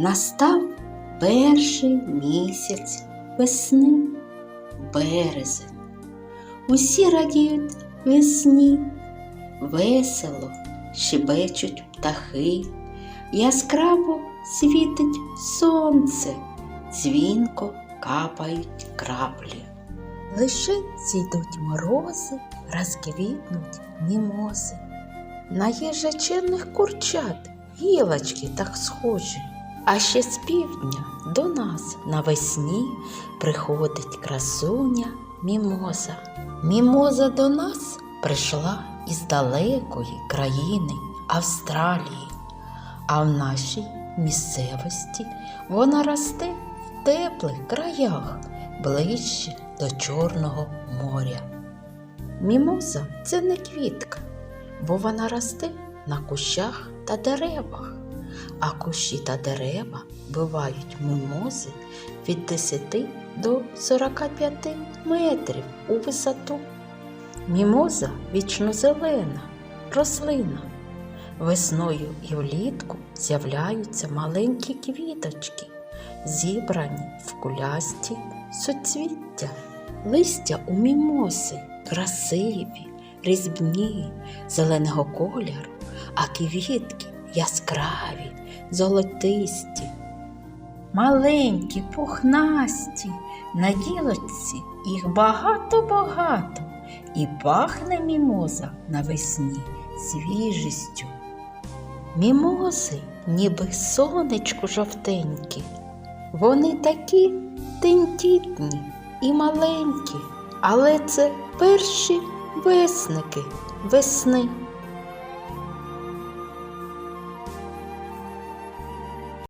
Настав перший місяць весни, березень. Усі радіють весні, весело щебечуть птахи, яскраво світить сонце, дзвінко капають краплі. Лише зійдуть морози, розквітнуть мімози. На їжачерних курчат гілочки так схожі. А ще з півдня до нас навесні приходить красуня мімоза. Мімоза до нас прийшла із далекої країни Австралії, а в нашій місцевості вона росте в теплих краях ближче до Чорного моря. Мімоза це не квітка, бо вона росте на кущах та деревах, а кущі та дерева бувають мімози від 10 до 45 метрів у висоту. Мімоза вічнозелена, рослина. Весною і влітку з'являються маленькі квіточки, зібрані в кулясті суцвіття. Листя у мімоси красиві, різьбні, зеленого кольору, а квітки яскраві, золотисті. Маленькі, пухнасті, на гілочці їх багато-багато, і пахне мімоза навесні свіжістю. Мімози, ніби сонечко жовтенькі, вони такі тендітні і маленькі, але це перші весники весни.